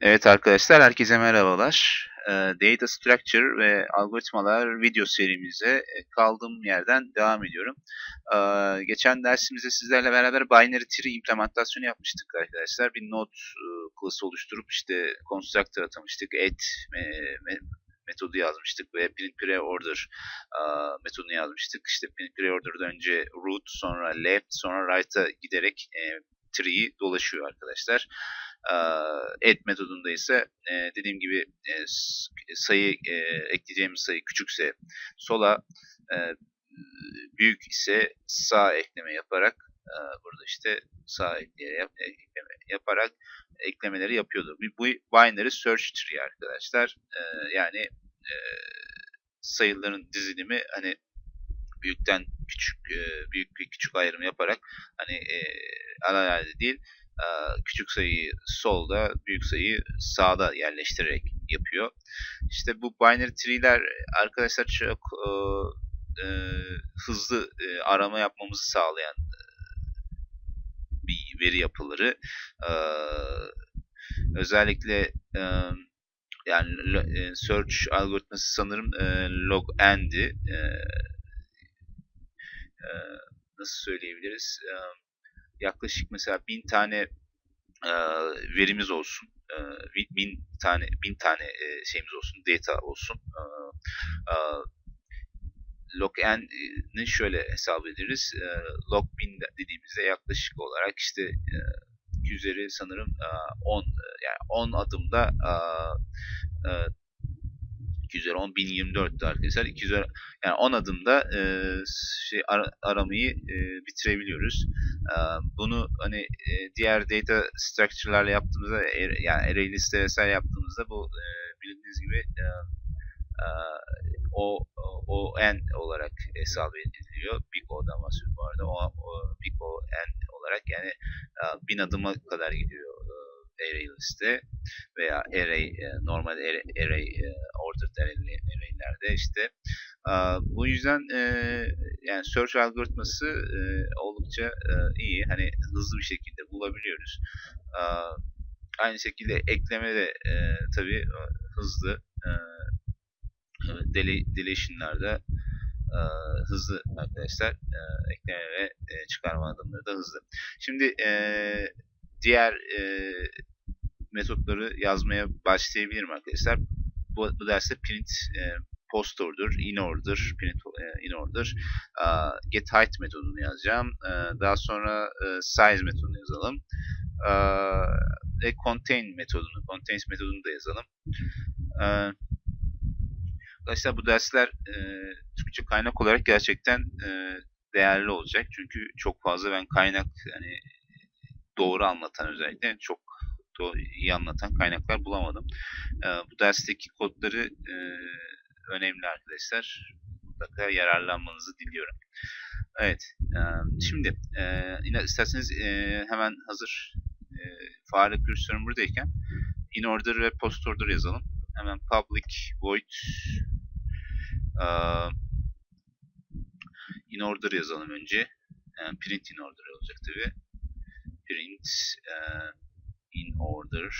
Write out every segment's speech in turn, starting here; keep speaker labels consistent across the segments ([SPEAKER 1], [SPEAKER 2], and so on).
[SPEAKER 1] Evet arkadaşlar, herkese merhabalar. Ee, Data Structure ve Algoritmalar video serimize e, kaldığım yerden devam ediyorum. Ee, geçen dersimizde sizlerle beraber binary tree implementasyonu yapmıştık arkadaşlar. Bir node e, klası oluşturup işte constructor atamıştık, add metodu yazmıştık ve print pre-order metodunu yazmıştık. İşte print pre-order'da önce root, sonra left, sonra right'a giderek e, tree'yi dolaşıyor arkadaşlar. Add metodunda ise dediğim gibi sayı ekleyeceğimiz sayı küçükse sola büyük ise sağ ekleme yaparak burada işte sağ ekleme yaparak eklemeleri yapıyordu. Bu binary search tree arkadaşlar. Yani sayıların dizilimi hani büyükten küçük büyük bir küçük ayrım yaparak hani e, alelade değil küçük sayıyı solda, büyük sayıyı sağda yerleştirerek yapıyor. İşte bu binary tree'ler arkadaşlar çok e, e, hızlı e, arama yapmamızı sağlayan e, bir veri yapıları. E, özellikle e, yani e, search algoritması sanırım e, log n'di. E, e, nasıl söyleyebiliriz? E, yaklaşık mesela bin tane e, verimiz olsun. E, bin tane bin tane e, şeyimiz olsun, data olsun. E, e, log n'i şöyle hesap ederiz. E, log bin dediğimizde yaklaşık olarak işte e, üzeri sanırım 10 yani 10 adımda 2 üzeri 10 1024'tü arkadaşlar. 2 üzeri, yani 10 adımda e, şey ar aramayı e, bitirebiliyoruz. E, bunu hani e, diğer data structure'larla yaptığımızda er, yani array liste vesaire yaptığımızda bu e, bildiğiniz gibi e, e, o o n olarak hesap ediliyor. Big O'dan bahsediyorum bu arada. O, o Big O n olarak yani e, bin adıma kadar gidiyor array liste veya array e, normal array, array e, ordered arraylerde işte. Bu yüzden e, yani search algoritması oldukça iyi. Hani hızlı bir şekilde bulabiliyoruz. Aynı şekilde ekleme de tabi hızlı deletion'larda hızlı arkadaşlar ekleme ve çıkarma adımları da hızlı. Şimdi diğer e, metotları yazmaya başlayabilirim arkadaşlar. Bu, bu derste print e, post order, in order, print e, in order, e, get height metodunu yazacağım. E, daha sonra e, size metodunu yazalım. E, ve contain metodunu, contains metodunu da yazalım. E, arkadaşlar bu dersler e, Türkçe kaynak olarak gerçekten e, değerli olacak. Çünkü çok fazla ben kaynak yani doğru anlatan özellikle çok iyi anlatan kaynaklar bulamadım. E, bu dersteki kodları e, önemli arkadaşlar. Mutlaka yararlanmanızı diliyorum. Evet. E, şimdi e, isterseniz e, hemen hazır e, fare kürsörüm buradayken in order ve post order yazalım. Hemen public void uh, in order yazalım önce. Yani print in order olacak tabi print uh, in order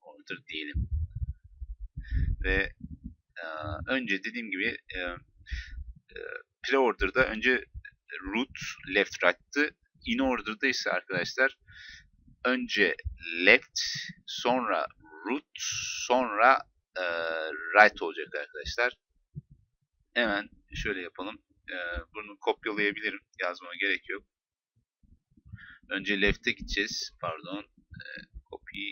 [SPEAKER 1] order diyelim. Ve uh, önce dediğim gibi uh, pre-order'da önce root left right'tı. İn order'da ise arkadaşlar önce left sonra root sonra uh, right olacak arkadaşlar. Hemen şöyle yapalım. Bunu kopyalayabilirim. Yazmama gerek yok Önce left'e gideceğiz. Pardon. E, copy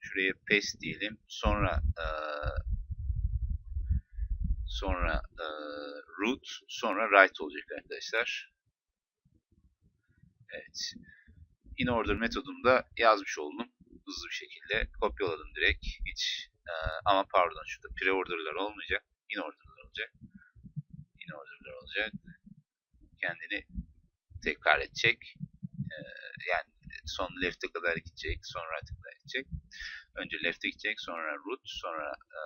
[SPEAKER 1] şuraya paste diyelim. Sonra e, sonra e, root sonra right olacak arkadaşlar. Evet. In order metodumda yazmış oldum. Hızlı bir şekilde kopyaladım direkt. Hiç e, ama pardon şurada pre-order'lar olmayacak. In order'lar olacak. In order'lar olacak. Kendini tekrar edecek yani son left'e kadar gidecek, sonra right'e gidecek. Önce left'e gidecek, sonra root, sonra e,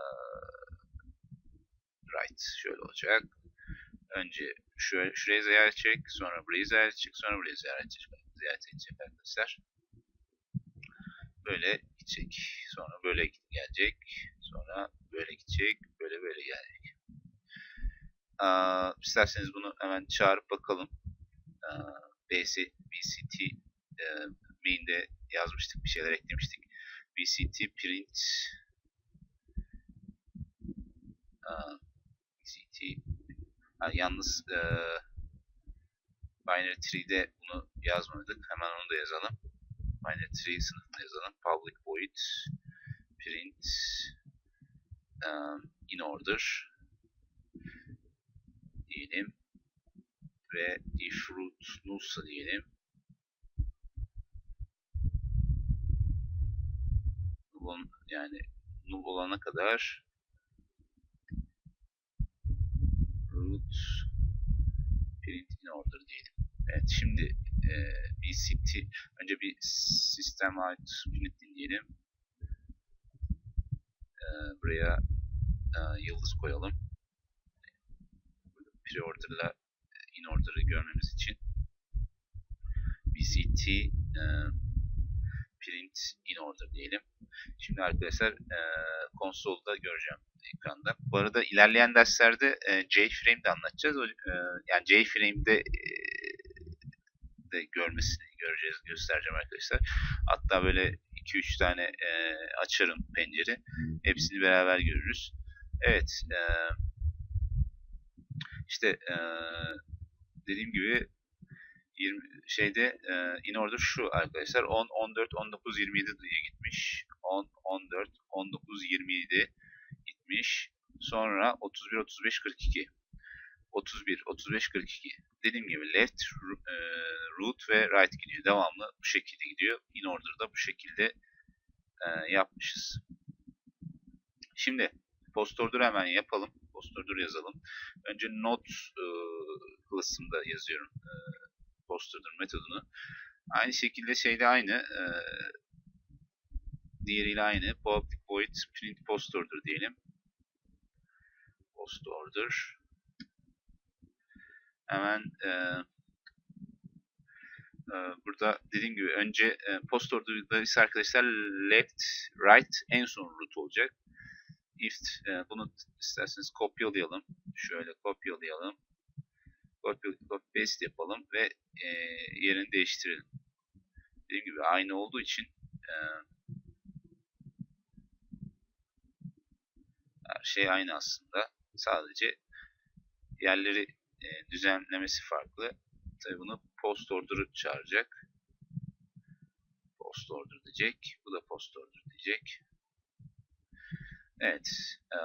[SPEAKER 1] right şöyle olacak. Önce şuraya, şuraya ziyaret edecek, sonra burayı ziyaret edecek, sonra burayı ziyaret edecek, ziyaret edecek arkadaşlar. Böyle gidecek. Sonra böyle gelecek. Sonra böyle gidecek. Böyle böyle gelecek. Aa, isterseniz bunu hemen çağırıp bakalım. Aa, BC, BCT e, main'de yazmıştık. Bir şeyler eklemiştik. BCT print BCT ha, yalnız e, binary tree'de bunu yazmadık. Hemen onu da yazalım. Binary tree sınıfını yazalım. Public void print um, in order diyelim ve if root null'sa diyelim null yani null olana kadar root print in order diyelim. Evet şimdi e, BCT önce bir sistem ait print dinleyelim. E, buraya e, yıldız koyalım. Preorder'la in order'ı görmemiz için BCT e, print in order diyelim. Şimdi arkadaşlar e, konsolda göreceğim ekranda. Bu arada ilerleyen derslerde e, JFrame'de anlatacağız. O, e, yani JFrame'de e, de görmesini göreceğiz, göstereceğim arkadaşlar. Hatta böyle 2-3 tane e, açarım pencere. Hepsini beraber görürüz. Evet. E, işte e, dediğim gibi 20 şeyde e, in order şu arkadaşlar 10 14 19 27 diye gitmiş. 10 14 19 27 gitmiş. Sonra 31 35 42. 31 35 42. Dediğim gibi left e, root ve right gidiyor. Devamlı bu şekilde gidiyor. In order'da bu şekilde e, yapmışız. Şimdi post order hemen yapalım. Post order yazalım. Önce not e, class'ımda yazıyorum e, post order metodunu. Aynı şekilde şeyde aynı. E, diğeriyle aynı. Public void print post diyelim. Post. Hemen e, e, burada dediğim gibi önce e, post ise arkadaşlar left, right en son root olacak. If e, bunu isterseniz kopyalayalım. Şöyle kopyalayalım. Copy, copy paste yapalım ve e, yerini değiştirelim. Dediğim gibi aynı olduğu için e, her şey aynı aslında. Sadece yerleri e, düzenlemesi farklı. Tabi bunu post order'ı çağıracak. Post order diyecek. Bu da post order diyecek. Evet. E,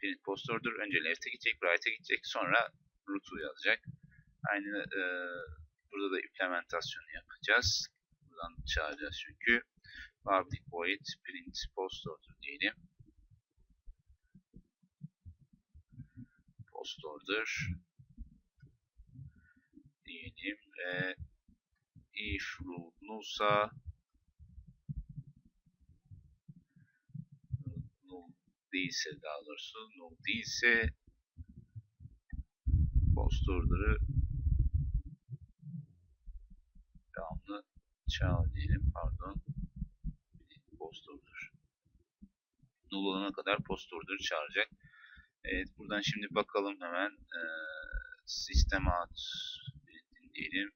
[SPEAKER 1] print post order önce left'e gidecek, right'e gidecek. Sonra root'u yazacak. Aynı e, burada da implementasyonu yapacağız. Buradan çağıracağız çünkü. Public void print post order diyelim. Post order diyelim ve if root null'sa null değilse daha doğrusu null değilse post order'ı devamlı çağır diyelim pardon. Post order null olana kadar post order'ı çağıracak. Evet buradan şimdi bakalım hemen ee, sistem out diyelim.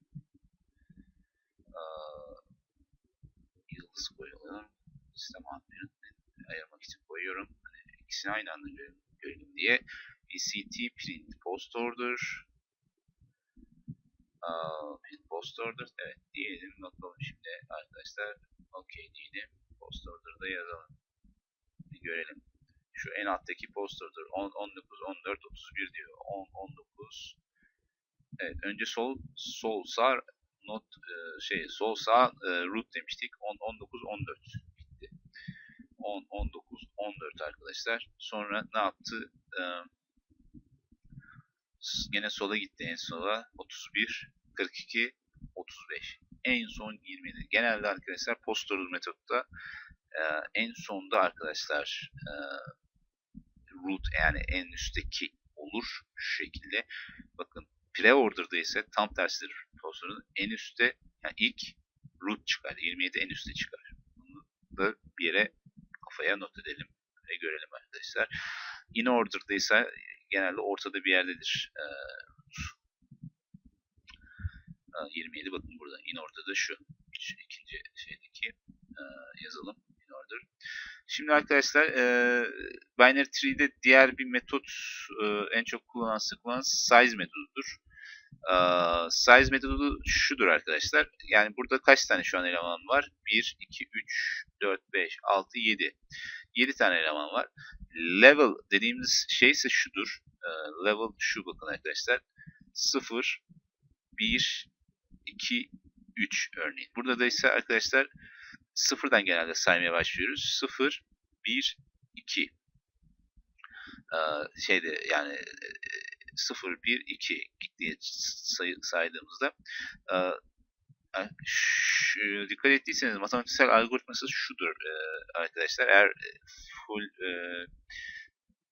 [SPEAKER 1] Ee, yıldız koyalım. Sistem out ayırmak için koyuyorum. Hani ikisini aynı anda görelim diye ECT print post order. Uh, print post order evet diyelim bakalım şimdi arkadaşlar ok diyelim. Post order'da yazalım. Bir görelim. Şu en alttaki post order 10, 19 14 31 diyor. 10 19 evet önce sol sol sağ not e, şey sol sağ e, root demiştik. 10 19 14 gitti 10 19 14 arkadaşlar. Sonra ne yaptı? E, Gene sola gitti en sola. 31, 42, 35. En son 27. Genelde arkadaşlar postorul metodda e, en sonda arkadaşlar e, root yani en üstteki olur şu şekilde. Bakın pre-order'da ise tam tersidir postorun en üstte yani ilk root çıkar. 27 en üstte çıkar. Bunu da buraya not edelim ve görelim arkadaşlar. In order'daysa genelde ortada bir yerdedir. Ee, 27 bakın burada. In order'da şu. şu ikinci şeydeki e, yazalım. In order. Şimdi arkadaşlar e, binary tree'de diğer bir metot e, en çok kullanılan sıkılan size metodudur. E, size metodu şudur arkadaşlar. Yani burada kaç tane şu an eleman var? 1, 2, 3, 4, 5, 6, 7. 7 tane eleman var. Level dediğimiz şey ise şudur. E, level şu bakın arkadaşlar. 0, 1, 2, 3 örneğin. Burada da ise arkadaşlar sıfırdan genelde saymaya başlıyoruz. 0, 1, 2. Ee, şeyde yani 0, 1, 2 diye say saydığımızda e, şu, dikkat ettiyseniz matematiksel algoritması şudur e, arkadaşlar. Eğer full e,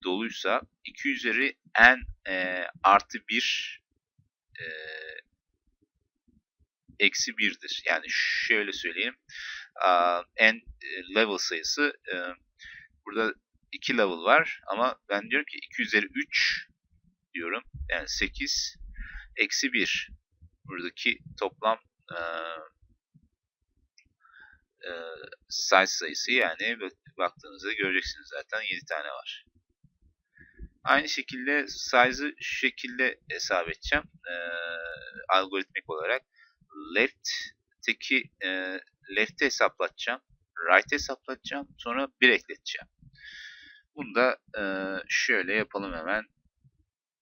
[SPEAKER 1] doluysa 2 üzeri n e, artı 1 e, eksi 1'dir. Yani şöyle söyleyeyim. n level sayısı burada 2 level var ama ben diyorum ki 2 üzeri 3 diyorum. Yani 8 eksi 1 buradaki toplam e, e, size sayısı yani baktığınızda göreceksiniz zaten 7 tane var. Aynı şekilde size'ı şu şekilde hesap edeceğim. E, algoritmik olarak left'teki e, left'i hesaplatacağım. Right hesaplatacağım. Sonra 1 ekleteceğim. Bunu da e, şöyle yapalım hemen.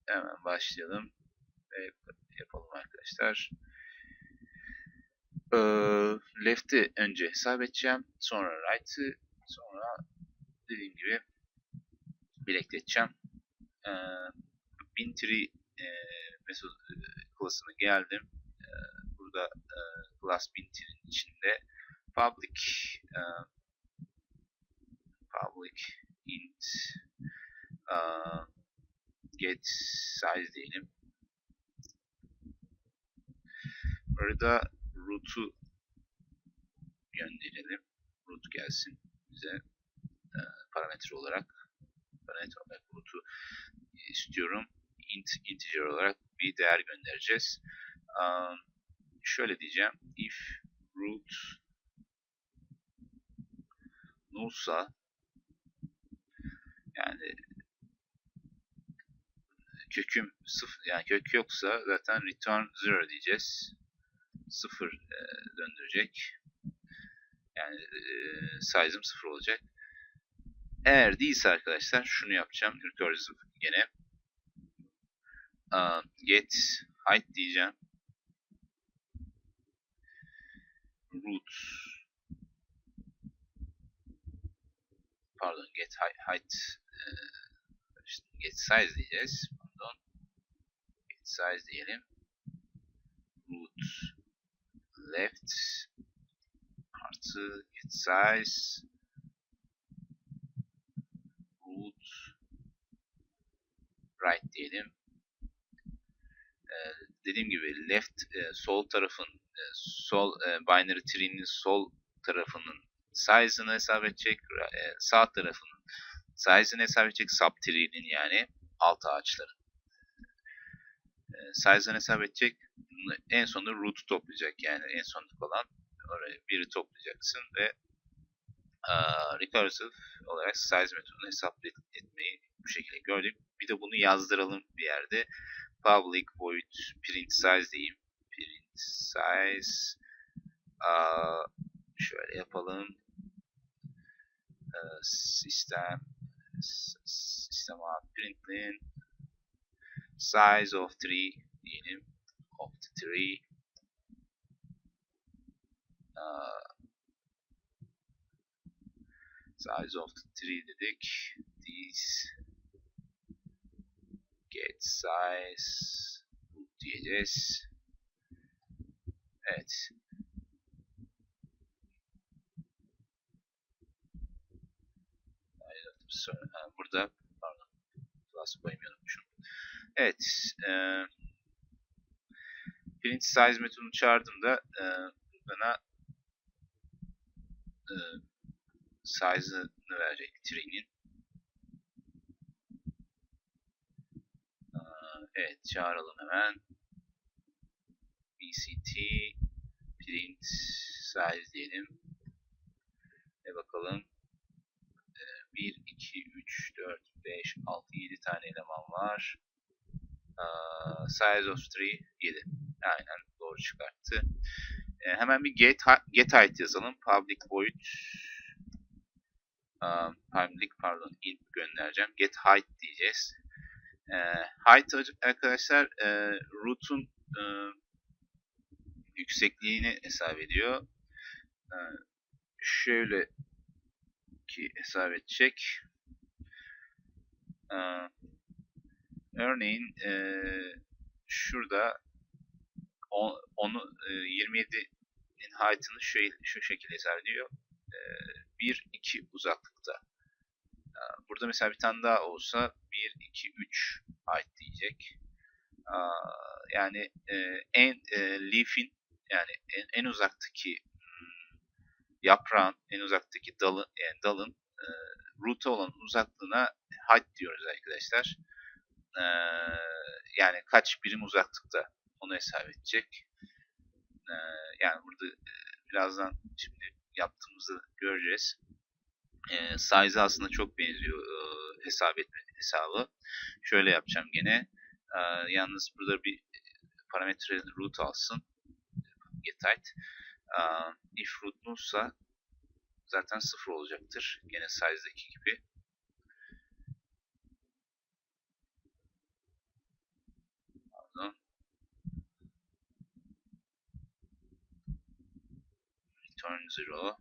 [SPEAKER 1] Hemen başlayalım. Ve yapalım arkadaşlar. E, left'i önce hesap edeceğim. Sonra right'ı. Sonra dediğim gibi 1 ekleteceğim. E, bin tree e, mesut e, klasına geldim. E, burada e, class bin'in içinde public e, public int e, get size diyelim. Burada root'u gönderelim. Root gelsin bize e, parametre olarak parametre olarak root'u istiyorum. int integer olarak bir değer göndereceğiz. Um, şöyle diyeceğim. If root nullsa yani köküm sıfır yani kök yoksa zaten return zero diyeceğiz. Sıfır e, döndürecek. Yani e, size'ım sıfır olacak. Eğer değilse arkadaşlar şunu yapacağım. Recursive gene. Get height diyeceğim. root pardon get height e, get size diyeceğiz. Pardon. Get size diyelim. Root left artı get size root right diyelim. Ee, dediğim gibi left e, sol tarafın e, sol e, binary tree'nin sol tarafının size'ını hesap edecek, e, sağ tarafının size'ını hesap edecek subtree'nin yani alt ağaçların. E, size'ını hesap edecek, en sonunda root'u toplayacak yani en sonunda olan oraya biri toplayacaksın ve uh, recursive olarak size metodunu hesap etmeyi bu şekilde gördük. Bir de bunu yazdıralım bir yerde. Public void print size diyeyim. Print size uh, şöyle yapalım. Uh, sistem sistem println size of tree diyelim of the tree uh, size of the tree dedik this get size diyeceğiz evet sonra burada pardon plus koymayı unutmuşum. Evet. Print size metodunu çağırdığımda e, bana e, size'ını verecek tree'nin. Aa, Evet çağıralım hemen. BCT print size diyelim. Ve bakalım. Ee, 1, 2, 3, 4, 5, 6, 7 tane eleman var. Size of tree 7. Aynen doğru çıkarttı. Ee, hemen bir get, get height yazalım. Public void aa, public pardon int göndereceğim. Get height diyeceğiz. Ee, height arkadaşlar e, root'un e, yüksekliğini hesap ediyor. Ee, şöyle ki hesap edecek. Ee, örneğin e, şurada on, onu e, 27'nin height'ını şu, şu şekilde hesap ediyor. E, 1 2 uzaklıkta. E, burada mesela bir tane daha olsa 1 2 3 height diyecek. E, yani e, en leaf'in yani en, en uzaktaki hmm, yaprağın, en uzaktaki dalın, yani dalın root'a olan uzaklığına height diyoruz arkadaşlar. E, yani kaç birim uzaklıkta onu hesap edecek. E, yani burada e, birazdan şimdi yaptığımızı göreceğiz. E, size aslında çok benziyor e, hesap etme hesabı. Şöyle yapacağım gene. E, yalnız burada bir parametre root alsın get height. Uh, if root null'sa zaten sıfır olacaktır. Gene size'daki gibi. Pardon. Return zero.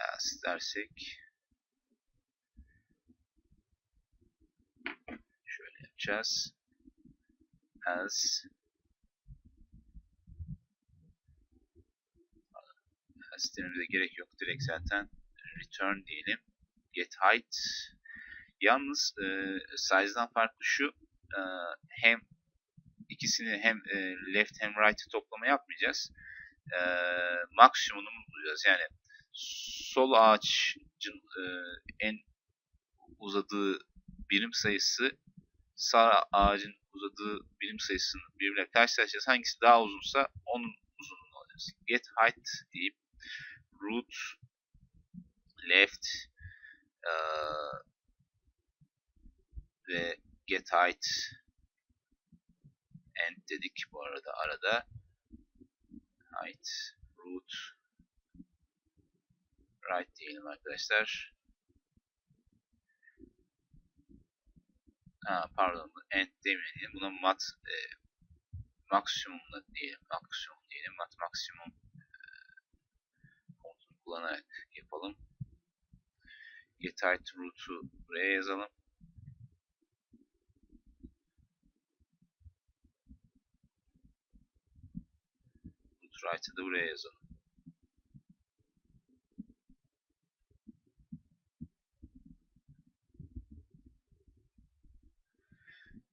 [SPEAKER 1] Else dersek şöyle yapacağız as as dememize gerek yok. Direkt zaten return diyelim. Get height. Yalnız e, size'dan farklı şu e, hem ikisini hem e, left hem right'ı toplama yapmayacağız. E, maksimumunu bulacağız. Yani sol ağacın e, en uzadığı birim sayısı sağ ağacın uzadığı birim sayısını birbirine karşılaşacağız. Hangisi daha uzunsa onun uzunluğunu alacağız. Get height deyip root left uh, ve get height end dedik bu arada arada height root right diyelim arkadaşlar. Ha, pardon end demeyelim. Buna mat e, maksimum diyelim. Maksimum diyelim. Mat maksimum komutunu kullanarak yapalım. Get height root'u buraya yazalım. Right'ı da buraya yazalım.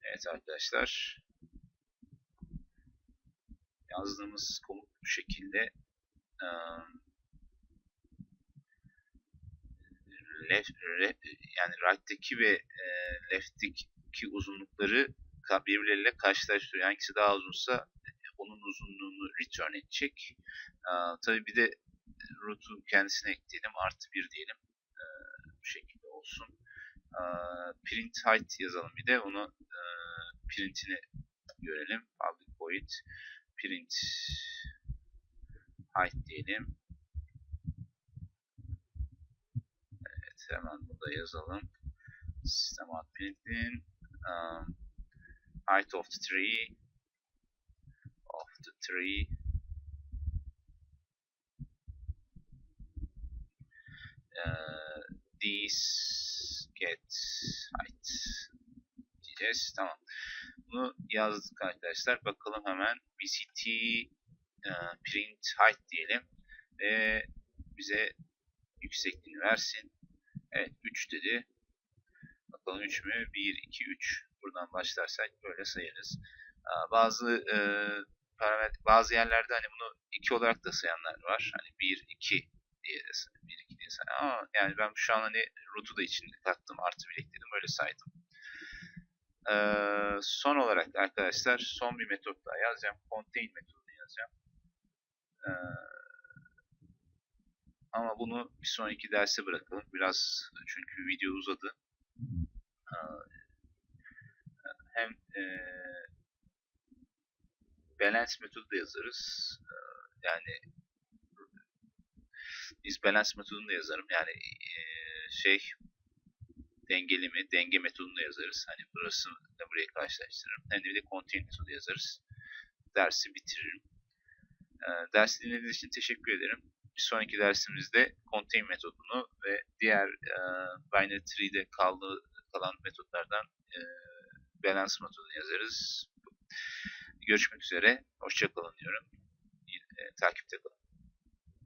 [SPEAKER 1] Evet arkadaşlar. Yazdığımız komut bu şekilde. Left, left yani right'taki ve left'teki uzunlukları birbirleriyle karşılaştırıyor. Hangisi daha uzunsa return edecek. Tabi bir de root'u kendisine ekleyelim. Artı bir diyelim. Bu şekilde olsun. Print height yazalım bir de. Onu printini görelim. Public void print height diyelim. Evet hemen burada yazalım. Out printin um, height of the tree the tree uh, this get height diyeceğiz. Tamam. Bunu yazdık arkadaşlar. Bakalım hemen VCT e, print height diyelim ve bize yüksekliğini versin. Evet 3 dedi. Bakalım 3 mü? 1, 2, 3. Buradan başlarsak böyle sayarız. Bazı e, parametre bazı yerlerde hani bunu 2 olarak da sayanlar var. Hani 1 2 diye de 1 2 diye sayan ama yani ben şu an hani root'u da içinde kattım artı bir ekledim öyle saydım. Ee, son olarak arkadaşlar son bir metot daha yazacağım. Contain metodunu yazacağım. Ee, ama bunu bir sonraki derse bırakalım. Biraz çünkü video uzadı. Ee, hem e, balance metodu da yazarız. Ee, yani biz balance metodunu da yazarım. Yani e, şey dengeli mi, denge metodunu da yazarız. Hani burası da buraya karşılaştırırım. Hem de bir de contain metodu yazarız. Dersi bitiririm. E, dersi dinlediğiniz için teşekkür ederim. Bir sonraki dersimizde contain metodunu ve diğer e, binary tree'de kaldığı, kalan metotlardan e, balance metodunu yazarız. Görüşmek üzere. Hoşçakalın diyorum. E, takipte kalın.